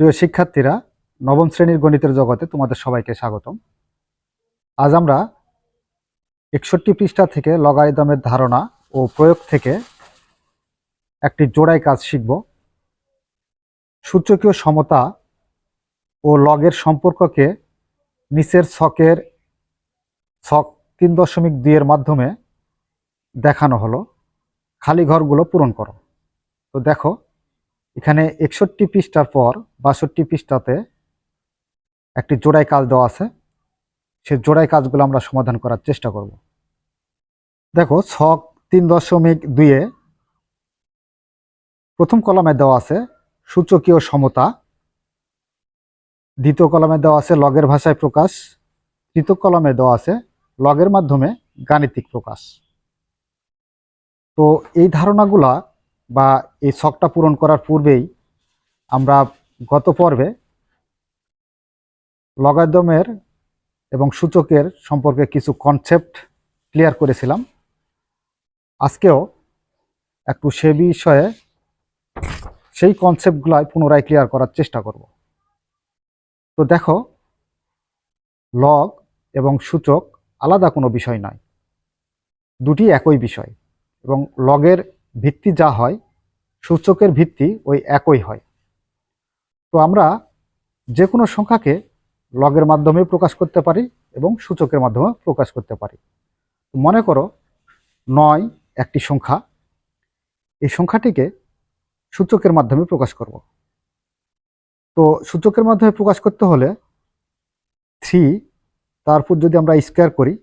প্রিয় শিক্ষার্থীরা, নবম শ্রেণির গণিতের জগতে তোমাদের সবাইকে স্বাগতম। আজ আমরা একষট্টি পৃষ্ঠা থেকে লগারিদমের ধারণা ও প্রয়োগ থেকে একটি জোড়াই কাজ শিখব। সূচকীয় সমতা ও লগের সম্পর্ককে নিচের ছকের ছক তিন দশমিক দুইয়ের মাধ্যমে দেখানো হলো। খালি ঘরগুলো পূরণ করো। তো দেখো এখানে একষট্টি পৃষ্ঠার পর বাষট্টি পৃষ্ঠাতে একটি জোড়াই কাজ দেওয়া আছে। সে জোড়াই কাজগুলো আমরা সমাধান করার চেষ্টা করব। দেখো, ছক তিন দশমিক দুইয়ে প্রথম কলামে দেওয়া আছে সূচকীয় সমতা। দ্বিতীয় কলামে দেওয়া আছে লগের ভাষায় প্রকাশ। তৃতীয় কলামে দেওয়া আছে লগের মাধ্যমে গাণিতিক প্রকাশ। তো এই ধারণাগুলা বা এই শখটা পূরণ করার পূর্বেই আমরা গত পর্বে লগাদমের এবং সূচকের সম্পর্কে কিছু কনসেপ্ট ক্লিয়ার করেছিলাম। আজকেও একটু সে বিষয়ে সেই কনসেপ্টগুলাই পুনরায় ক্লিয়ার করার চেষ্টা করব। তো দেখো, লগ এবং সূচক আলাদা কোনো বিষয় নয়। দুটি একই বিষয় এবং লগের ভিত্তি যা হয়, সূচকের ভিত্তি ওই একই হয়। তো আমরা যে কোনো সংখ্যাকে লগের মাধ্যমে প্রকাশ করতে পারি এবং সূচকের মাধ্যমে প্রকাশ করতে পারি। মনে করো নয় একটি সংখ্যা, এই সংখ্যাটিকে সূচকের মাধ্যমে প্রকাশ করব। তো সূচকের মাধ্যমে প্রকাশ করতে হলে থ্রি তারপর যদি আমরা স্কোয়ার করি,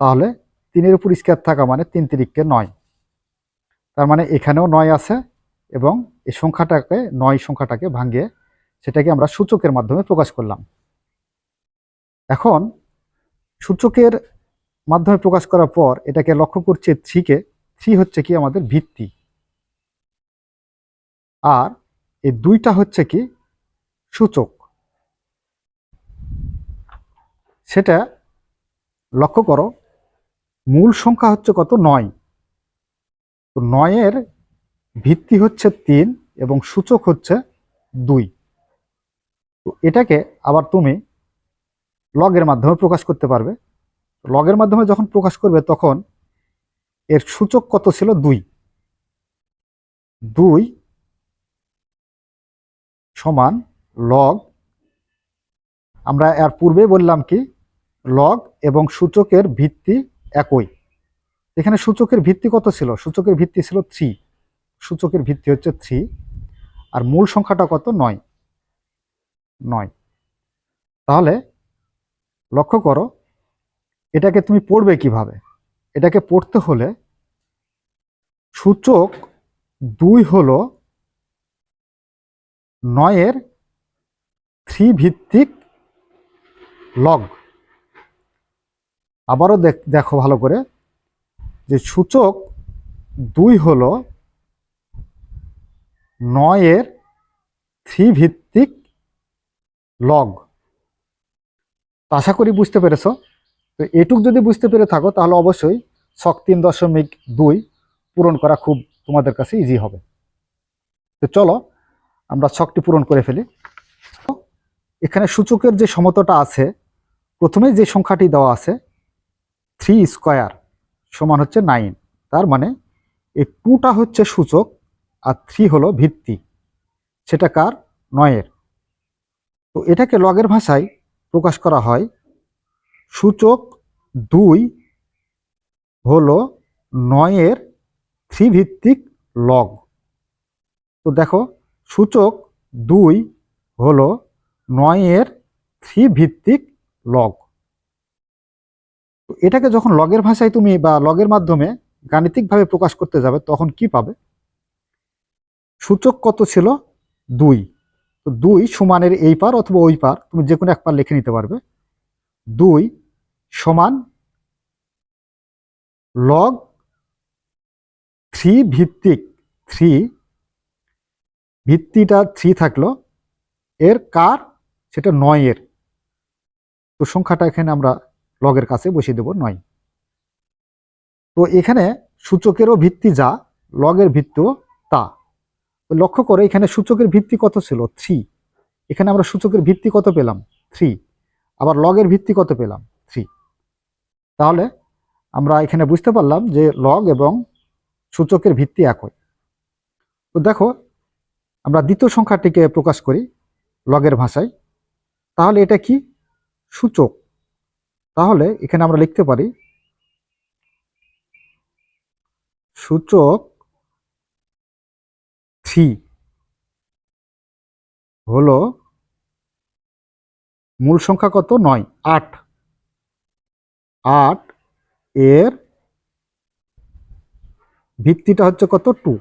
তাহলে তিনের উপর স্কোয়ার থাকা মানে তিন তিরিককে নয়। তার মানে এখানেও নয় আছে এবং এই সংখ্যাটাকে, নয় সংখ্যাটাকে ভাঙিয়ে সেটাকে আমরা সূচকের মাধ্যমে প্রকাশ করলাম। এখন সূচকের মাধ্যমে প্রকাশ করার পর এটাকে লক্ষ্য করছে থ্রিকে, থ্রি হচ্ছে কি আমাদের ভিত্তি। আর এই দুইটা হচ্ছে কি সূচক। সেটা লক্ষ্য করো, মূল সংখ্যা হচ্ছে কত? নয়। তো নয়ের ভিত্তি হচ্ছে তিন এবং সূচক হচ্ছে দুই। তো এটাকে আবার তুমি লগের মাধ্যমে প্রকাশ করতে পারবে। লগের মাধ্যমে যখন প্রকাশ করবে তখন এর সূচক কত ছিল? দুই। দুই সমান লগ, আমরা এর পূর্বে বললাম কি, লগ এবং সূচকের ভিত্তি একই। এখানে সূচকের ভিত্তি কত ছিল? সূচকের ভিত্তি ছিল থ্রি সূচকের ভিত্তি হচ্ছে থ্রি আর মূল সংখ্যাটা কত? নয়। নয়। তাহলে লক্ষ্য করো, এটাকে তুমি পড়বে কীভাবে? এটাকে পড়তে হলে সূচক দুই হলো নয়ের থ্রি ভিত্তিক লগ আবারও দেখো ভালো করে। যে সূচক দুই হলো নয়ের থ্রি ভিত্তিক লগ আশা করি বুঝতে পেরেছ। তো এটুক যদি বুঝতে পেরে থাকো, তাহলে অবশ্যই ছক তিন দশমিক দুই পূরণ করা খুব তোমাদের কাছে ইজি হবে। তো চলো, আমরা ছকটি পূরণ করে ফেলি। এখানে সূচকের যে সমতটা আছে, প্রথমে যে সংখ্যাটি দেওয়া আছে থ্রি স্কোয়ার সমান হচ্ছে নাইন তার মানে এই টুটা হচ্ছে সূচক আর থ্রি হলো ভিত্তি। সেটা কার? নয়ের। তো এটাকে লগের ভাষায় প্রকাশ করা হয় সূচক দুই হলো নয়ের থ্রি ভিত্তিক লগ তো দেখো, সূচক দুই হলো নয়ের থ্রি ভিত্তিক লগ তো এটাকে যখন লগের ভাষায় তুমি বা লগের মাধ্যমে গাণিতিকভাবে প্রকাশ করতে যাবে, তখন কি পাবে? সূচক কত ছিল? দুই। তো দুই সমানের এই পার অথবা ওই পার, তুমি যে কোনো এক পার লিখে নিতে পারবে। দুই সমান লগ থ্রি ভিত্তিক। থ্রি ভিত্তিটা থ্রি থাকল। এর কার? সেটা নয়ের তো সংখ্যাটা এখানে আমরা লগের কাছে বসিয়ে দেব, নয়। তো এখানে সূচকেরও ভিত্তি যা, লগের ভিত্তিও তা। লক্ষ্য করে, এখানে সূচকের ভিত্তি কত ছিল? থ্রি এখানে আমরা সূচকের ভিত্তি কত পেলাম? থ্রি আবার লগের ভিত্তি কত পেলাম? থ্রি তাহলে আমরা এখানে বুঝতে পারলাম যে লগ এবং সূচকের ভিত্তি একই। তো দেখো, আমরা দ্বিতীয় সংখ্যাটিকে প্রকাশ করি, লগের ভাষায়। তাহলে এটা কি? সূচক। তাহলে এখানে আমরা লিখতে পারি সূচক থ্রি হলো মূল সংখ্যা কত? নয়, আট। আট এর ভিত্তিটা হচ্ছে কত? টু।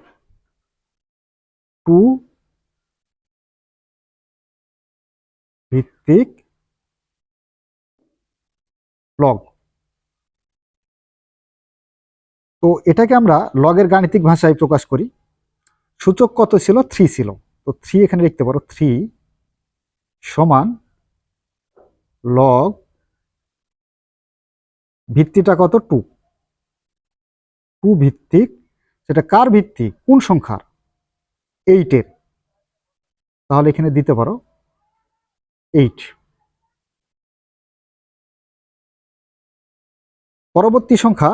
টু ভিত্তিক লগ তো এটাকে আমরা লগের গাণিতিক ভাষায় প্রকাশ করি। সূচক কত ছিল? থ্রি ছিল। তো থ্রি এখানে লিখতে পারো। থ্রি সমান লগ ভিত্তিটা কত? টু টু ভিত্তিক। সেটা কার ভিত্তি কোন সংখ্যার? এইটের তাহলে এখানে দিতে পারো। এইট পরবর্তী সংখ্যা,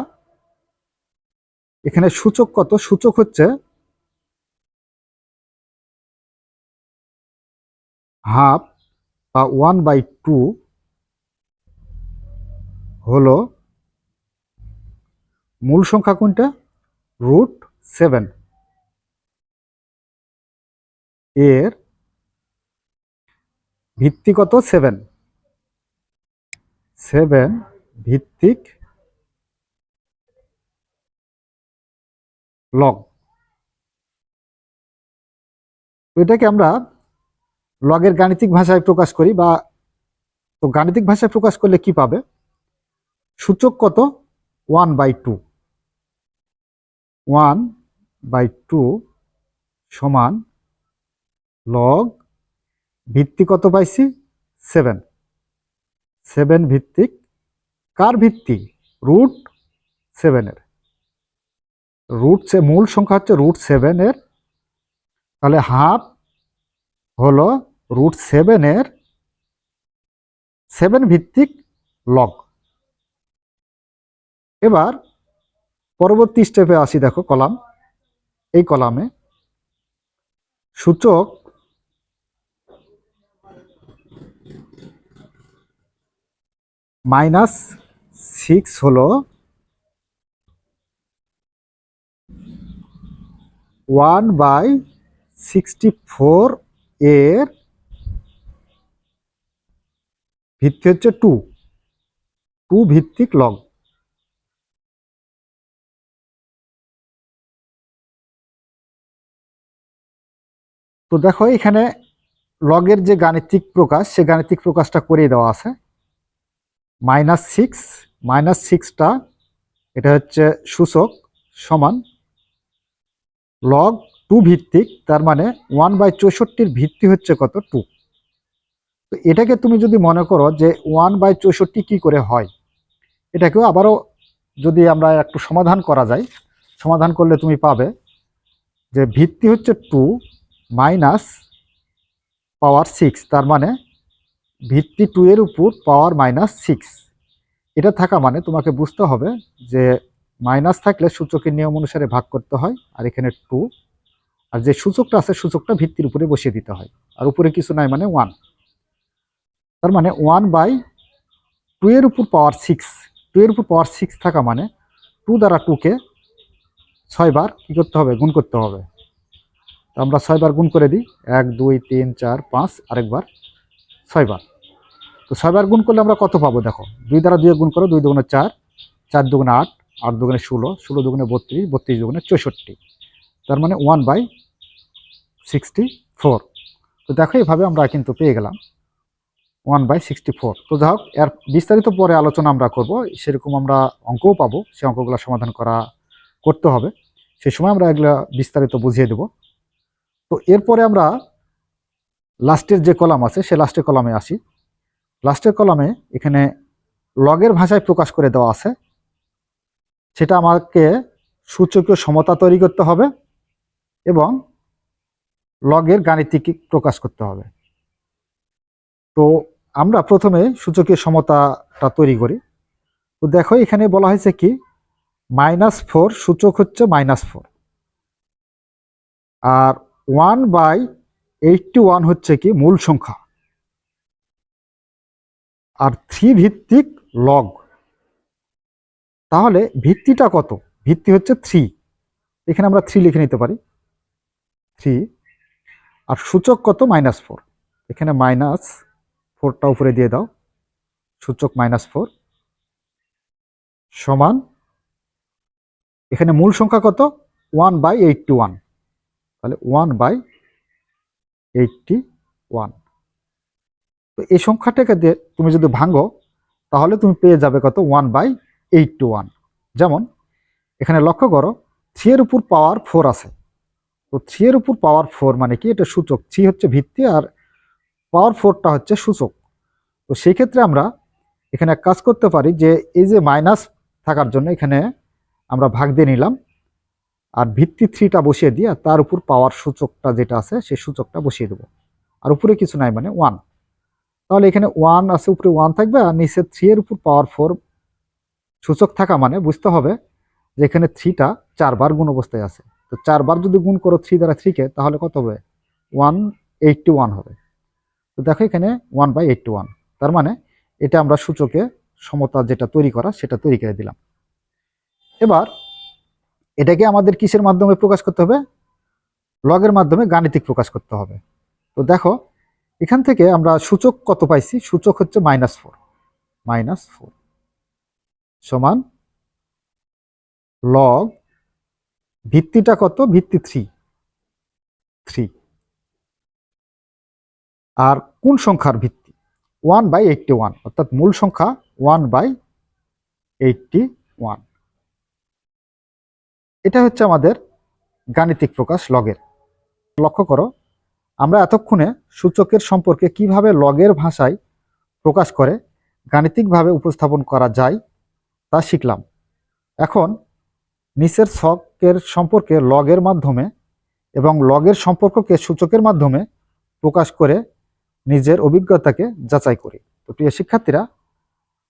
এখানে সূচক কত? সূচক হচ্ছে হাফ বা ওয়ান বাই টু হলো মূল সংখ্যা কোনটা? রুট সেভেন এর ভিত্তি কত? সেভেন সেভেন ভিত্তিক লগ এটাকে আমরা লগের গাণিতিক ভাষায় প্রকাশ করি বা তো গাণিতিক ভাষায় প্রকাশ করলে কি পাবে? সূচক কত? One by two one by two সমান লগ ভিত্তি কত পাইছি? সেভেন সেভেন ভিত্তিক কার ভিত্তি? রুট সেভেনের রুট সে মূল সংখ্যা হচ্ছে রুট সেভেনের তাহলে হাফ হলো রুট সেভেনের সেভেন ভিত্তিক লগ এবার পরবর্তী স্টেপে আসি দেখো কলাম, এই কলামে। সূচক মাইনাস সিক্স হলো ওয়ান বাই সিক্সটি ফোর এর ভিত্তি হচ্ছে টু। টু ভিত্তিক লগ তো দেখো এখানে লগের যে গাণিতিক প্রকাশ, সে গাণিতিক প্রকাশটা করিয়ে দেওয়া আছে। মাইনাস সিক্স, মাইনাস সিক্সটা, এটা হচ্ছে সূচক সমান লগ টু ভিত্তিক, তার মানে ওয়ান বাই চৌষট্টির ভিত্তি হচ্ছে কত টু তো এটাকে তুমি যদি মনে করো যে ওয়ান বাই চৌষট্টি কী করে হয়, এটাকেও আবারও যদি আমরা একটু সমাধান করা যায়, সমাধান করলে তুমি পাবে যে ভিত্তি হচ্ছে টু মাইনাস পাওয়ার সিক্স তার মানে ভিত্তি টু এর উপর পাওয়ার মাইনাস সিক্স এটা থাকা মানে তোমাকে বুঝতে হবে যে মাইনাস থাকলে সূচকের নিয়ম অনুসারে ভাগ করতে হয়, আর এখানে টু আর যে সূচকটা আছে সূচকটা ভিত্তির উপরে বসিয়ে দিতে হয়, আর উপরে কিছু নাই মানে ওয়ান তার মানে ওয়ান বাই টু এর উপর পাওয়ার সিক্স টু এর উপর পাওয়ার সিক্স থাকা মানে টু দ্বারা টুকে ছয়বার কী করতে হবে? গুণ করতে হবে। তো আমরা ছয়বার গুণ করে দিই, এক, দুই, তিন, চার, পাঁচ, আরেকবার ছয়বার তো ছয়বার গুণ করলে আমরা কত পাবো? দেখো, দুই দ্বারা দুই গুণ করো, দুই দুগুণে চার চার দুগুণে আট আট দুগুণে ষোলো ষোলো দুগুণে বত্রিশ বত্রিশ দুগুণে চৌষট্টি। তার মানে ওয়ান বাই সিক্সটি ফোর তো দেখো এইভাবে আমরা কিন্তু পেয়ে গেলাম ওয়ান বাই সিক্সটি ফোর তো যাই হোক, এর বিস্তারিত পরে আলোচনা আমরা করব। সেরকম আমরা অঙ্কও পাবো সেই অঙ্কগুলো সমাধান করা করতে হবে। সেই সময় আমরা এগুলো বিস্তারিত বুঝিয়ে দেব। তো এরপরে আমরা লাস্টের যে কলাম আছে, সে লাস্টের কলামে আসি। লাস্টের কলামে এখানে লগের ভাষায় প্রকাশ করে দেওয়া আছে। সেটা আমাকে সূচকীয় সমতা তৈরি করতে হবে এবং লগের গাণিতিক প্রকাশ করতে হবে। তো আমরা প্রথমে সূচকীয় সমতাটা তৈরি করি। তো দেখো এখানে বলা হয়েছে কি, মাইনাস ফোর সূচক হচ্ছে মাইনাস ফোর। আর ওয়ান বাই এইটটি ওয়ান হচ্ছে কি মূল সংখ্যা। আর থ্রি ভিত্তিক লগ। তাহলে ভিত্তিটা কত? ভিত্তি হচ্ছে থ্রি এখানে আমরা থ্রি লিখে নিতে পারি। থ্রি আর সূচক কত? মাইনাস ফোর এখানে মাইনাস ফোরটা উপরে দিয়ে দাও। সূচক মাইনাস ফোর সমান, এখানে মূল সংখ্যা কত? ওয়ান বাই এইটটি ওয়ান তাহলে ওয়ান বাই এইটটি ওয়ান তো এই সংখ্যাটাকে দিয়ে তুমি যদি ভাঙো, তাহলে তুমি পেয়ে যাবে কত? One by eighty one. যেমন, এখানে লক্ষ্য করো থ্রি এর উপর পাওয়ার ফোর আছে। তো থ্রি এর উপর পাওয়ার ফোর মানে কি? এটা সূচক। থ্রি হচ্ছে ভিত্তি আর পাওয়ার ফোরটা হচ্ছে সূচক। তো সেই ক্ষেত্রে আমরা এখানে কাজ করতে পারি যে, এই যে মাইনাস থাকার জন্য এখানে আমরা ভাগ দিয়ে নিলাম আর ভিত্তি থ্রিটা বসিয়ে দিয়ে আর তার উপর পাওয়ার সূচকটা যেটা আছে, সেই সূচকটা বসিয়ে দেবো। আর উপরে কিছু নাই মানে ওয়ান। তাহলে এখানে ওয়ান আছে, উপরে ওয়ান থাকবে আর নিচে থ্রি এর উপর পাওয়ার ফোর সূচক থাকা মানে বুঝতে হবে যে এখানে থ্রিটা চারবার গুণ অবস্থায় আছে। তো চারবার যদি গুণ করো থ্রি দ্বারা থ্রিকে তাহলে কত হবে? ওয়ান এইটটি ওয়ান হবে। তো দেখো এখানে ওয়ান বাই এইটটি ওয়ান তার মানে এটা আমরা সূচকে সমতা যেটা তৈরি করা, সেটা তৈরি করে দিলাম। এবার এটাকে আমাদের কিসের মাধ্যমে প্রকাশ করতে হবে? লগের মাধ্যমে গাণিতিক প্রকাশ করতে হবে। তো দেখো, এখান থেকে আমরা সূচক কত পাইছি? সূচক হচ্ছে মাইনাস ফোর মাইনাস ফোর সমান লগ ভিত্তিটা কত? ভিত্তি থ্রি থ্রি আর কোন সংখ্যার ভিত্তি? ওয়ান বাই এইটটি ওয়ান অর্থাৎ মূল সংখ্যা ওয়ান বাই এইটটি ওয়ান এটা হচ্ছে আমাদের গাণিতিক প্রকাশ লগের। লক্ষ্য করো, আমরা এতক্ষণে সূচকের সম্পর্কে কীভাবে লগের ভাষায় প্রকাশ করে গাণিতিকভাবে উপস্থাপন করা যায় তা শিখলাম। এখন নিচের ছকের সম্পর্কে লগের মাধ্যমে এবং লগের সম্পর্ককে সূচকের মাধ্যমে প্রকাশ করে নিজের অভিজ্ঞতাকে যাচাই করি। তো প্রিয় শিক্ষার্থীরা,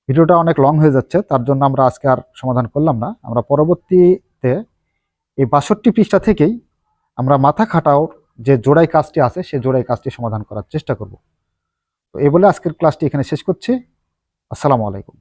ভিডিওটা অনেক লং হয়ে যাচ্ছে, তার জন্য আমরা আজকে আর সমাধান করলাম না। আমরা পরবর্তীতে এই বাষট্টি পৃষ্ঠা থেকেই আমরা মাথা খাটাও যে জোড়াই কাজটি আছে, সে জোড়াই কাজটি সমাধান করার চেষ্টা করব। তো এই বলে আজকের ক্লাসটি এখানে শেষ করছি। আসসালামু আলাইকুম।